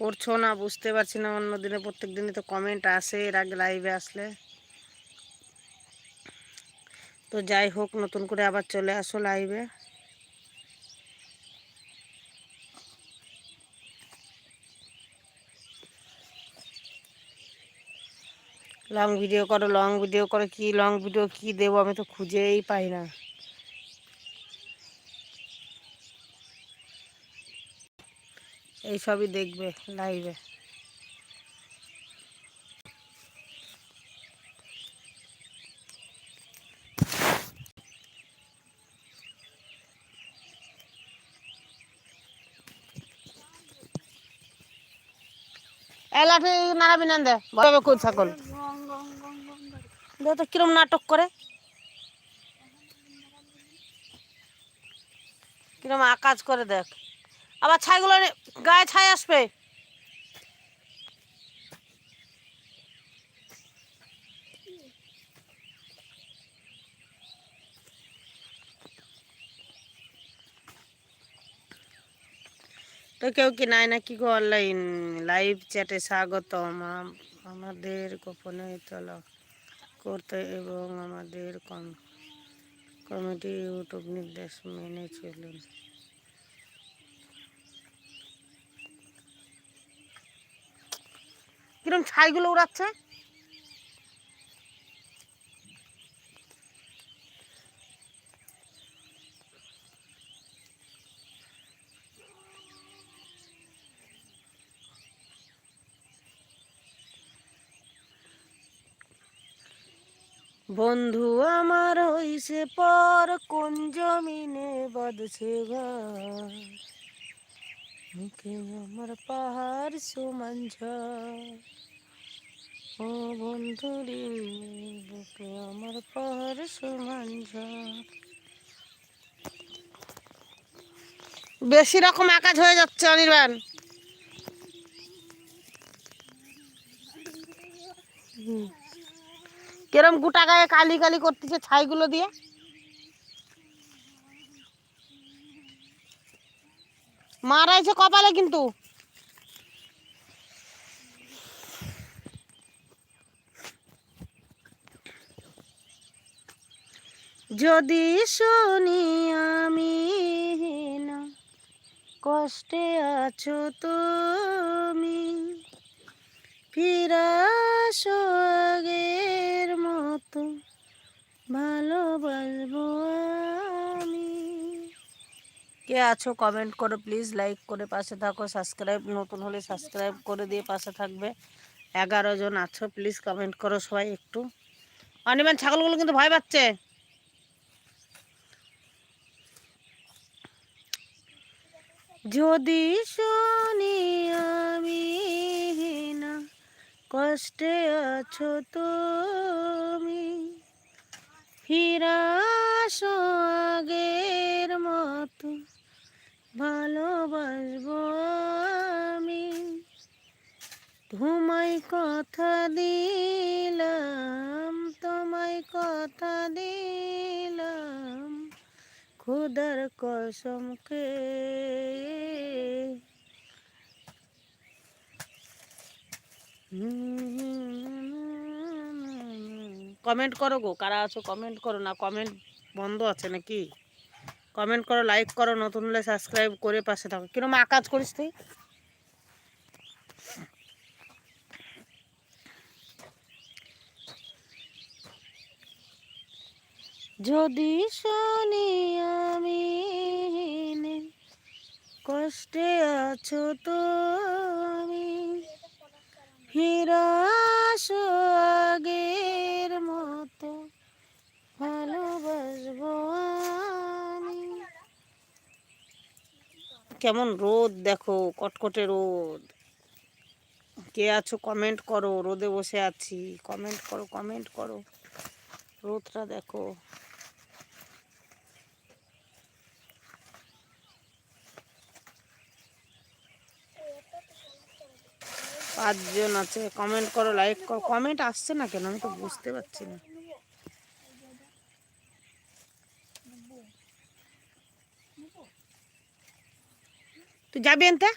করছ না, বুঝতে পারছি না, অন্য দিনে প্রত্যেক দিনই তো কমেন্ট আসে, এর আগে লাইভে আসলে। তো যাই হোক, নতুন করে আবার চলে আসো লাইভে লং ভিডিও করো লং ভিডিও করো, কি লং ভিডিও কি দেবো আমি তো খুঁজেই পাই না। এই সবই দেখবে লাইভে এলাঠি নাড়াবি না দে বলবে কোন ছাগল? তো কিরম নাটক করে। কিরম আকাজ করে দেখ। আবার ছাইগুলো গায়ে ছাই আসবে। তো কেউ কি নাই নাকি গো অনলাইন লাইভ চ্যাটে স্বাগতম। আম- আমাদের গোপনে তলা করতে এবং আমাদের কম কমিটি ইউটিউব নির্দেশ মেনে চলুন। কিরম ছাইগুলো উড়াচ্ছে? বন্ধু আমার হইছে পর কোন জমিনে বাঁধছে ঘর? মুখে আমার পাহাড় সমান ও বন্ধু রে, বুকে আমার পাহাড় সমান বেশি রকম আকাশ হয়ে যাচ্ছে অনির্বাণ। কিরম গোটা গায়ে কালি কালি করতেছে ছাইগুলো দিয়ে। মারাইছে কপালে কিন্তু। যদি শুনি আমি কষ্টে আছো তুমি ফিরাসো আগের মতো ভালোবাসবো কে আছো কমেন্ট করো প্লিজ লাইক করে পাশে থাকো সাবস্ক্রাইব নতুন হলে সাবস্ক্রাইব করে দিয়ে পাশে থাকবে। এগারো জন আছো প্লিজ কমেন্ট করো সবাই একটু। অনিমান, ছাগলগুলো কিন্তু ভয় পাচ্ছে। যদি শুনি আমি না কষ্টে আছো তুমি, ফিরাসো আগের মতো। ভালোবাসবো আমি। তোমায় কথা দিলাম, তোমায় কথা দিলাম, খুদার কসমকে কমেন্ট করো গো, কারা আছো কমেন্ট করো না, কমেন্ট বন্ধ আছে নাকি? কমেন্ট করো লাইক করো, নতুন হলে সাবস্ক্রাইব করে পাশে থাকো। কিরম আকাজ করিস তুই? যদি শুনি আমি কষ্টে আছো তুমি ফিরাসো আগের মতো ভালোবাসবো আমি কেমন রোদ দেখো, কটকটে রোদ। কে আছো কমেন্ট করো, রোদে বসে আছি। কমেন্ট করো কমেন্ট করো। রোদটা দেখো। পাঁচজন আছে কমেন্ট করো লাইক করো। কমেন্ট আসছে না কেন? আমি তো বুঝতে পারছি না। তুই যাবি এনতে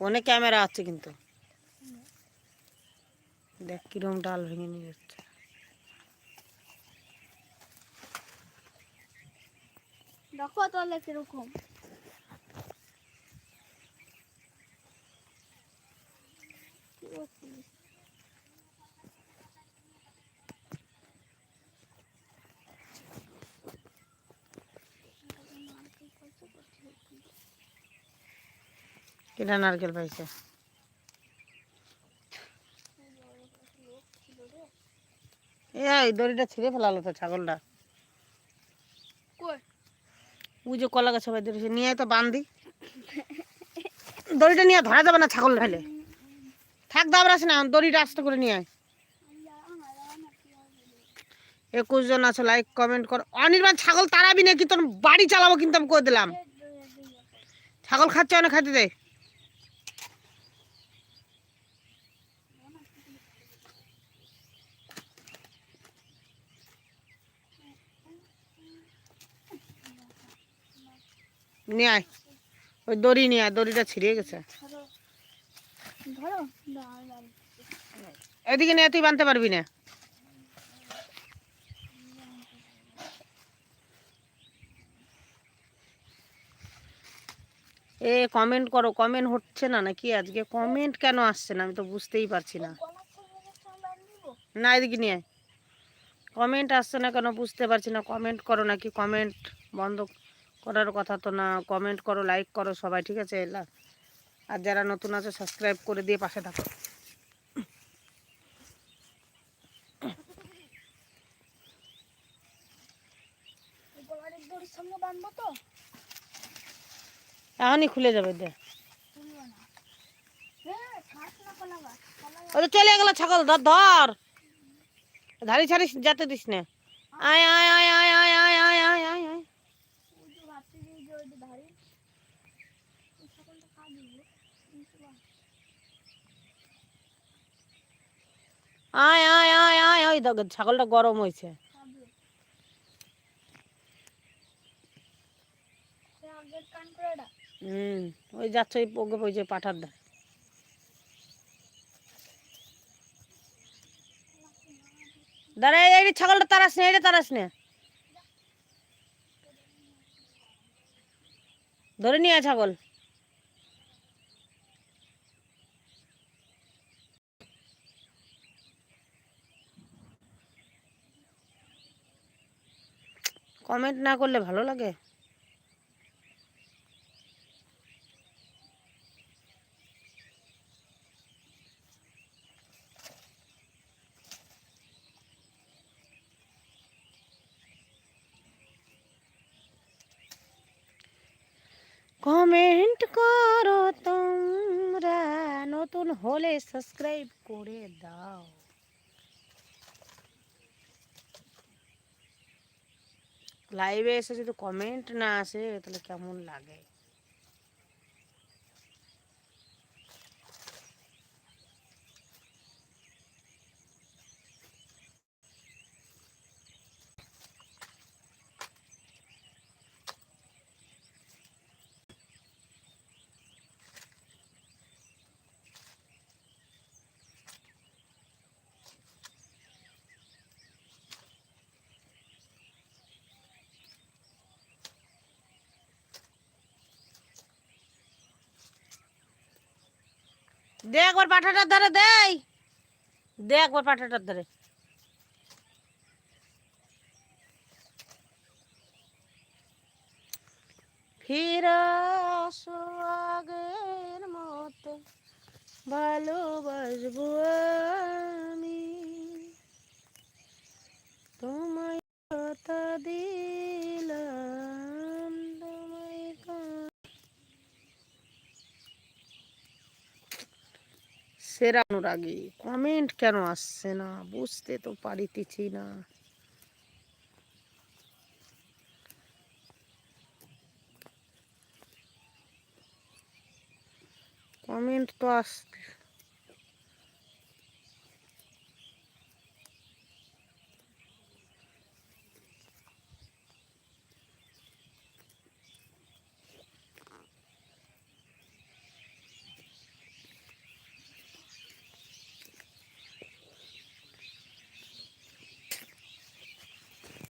অনেক ক্যামেরা আছে কিন্তু। দেখ কিরম ডাল ভেঙে নিয়ে যাচ্ছে। দেখো তাহলে কীরকম। কিনা নারকেল পাইছে? এই দড়িটা ছিঁড়ে ফেলালো তো ছাগলটা? ওই যে কলা গাছ সবাই ধরেছে নিয়ে তো বান্ধি দড়িটা নিয়ে ধরা যাবে না ছাগল ফেলে থাক না করে নিয়ে একুশ জন আছে লাইক কমেন্ট অনির্বাণ, ছাগল তাড়াবি নাকি? তোর বাড়ি চালাবো কিন্তু আমি করে দিলাম। ছাগল খাচ্ছে অনেক, খাইতে দে। নিয়ে আয়। ওই দড়ি নিয়ে আয়, দড়িটা ছিঁড়ে গেছে। এদিকে নিয়ে তুই বানতে পারবি না। এ কমেন্ট করো কমেন্ট হচ্ছে না নাকি? আজকে কমেন্ট কেন আসছে না? আমি তো বুঝতেই পারছি না? না, এদিকে নিয়ে কমেন্ট আসছে না কেন? বুঝতে পারছি না। কমেন্ট করো নাকি? কমেন্ট বন্ধ করার কথা তো না। কমেন্ট করো লাইক করো সবাই, ঠিক আছে? আর যারা নতুন আছে সাবস্ক্রাইব করে দিয়ে পাশে থাকো এখনই খুলে যাবে দে হ্যাঁ চলে গেল ছাগল ধর ধর ধারি ছাড়ি যেতে দিস না আয় আয় আয় আয় আয় আয় আয় আয় আয় আয় ওই যে ভাবছি যে এই যে ওই যে ধারে ওই ছাগলটা খা দিবো কিন্তু বাস আয় আয় আয় আয়, ওই ছাগলটা গরম হয়েছে। ওই যাচ্ছে, ওই পাঠার দা। দাঁড়া, এই এই ছাগলটা তারাস না এটা তারাস না। ধরে নিয়ে ছাগল। কমেন্ট না করলে ভালো লাগে? কমেন্ট করো তোমরা। নতুন হলে সাবস্ক্রাইব করে দাও। লাইভে এসে যদি কমেন্ট না আসে তাহলে কেমন লাগে? দে একবার পাঠাটার ধরে দেই। দে একবার পাঠাটার ধরে। ফির আগের মতো ভালোবাসবো আমি তোমায় কথা দিলাম তোমায় কা- সেরা অনুরাগী কমেন্ট কেন আসছে না? বুঝতে তো পারিতেছি না। কমেন্ট তো আস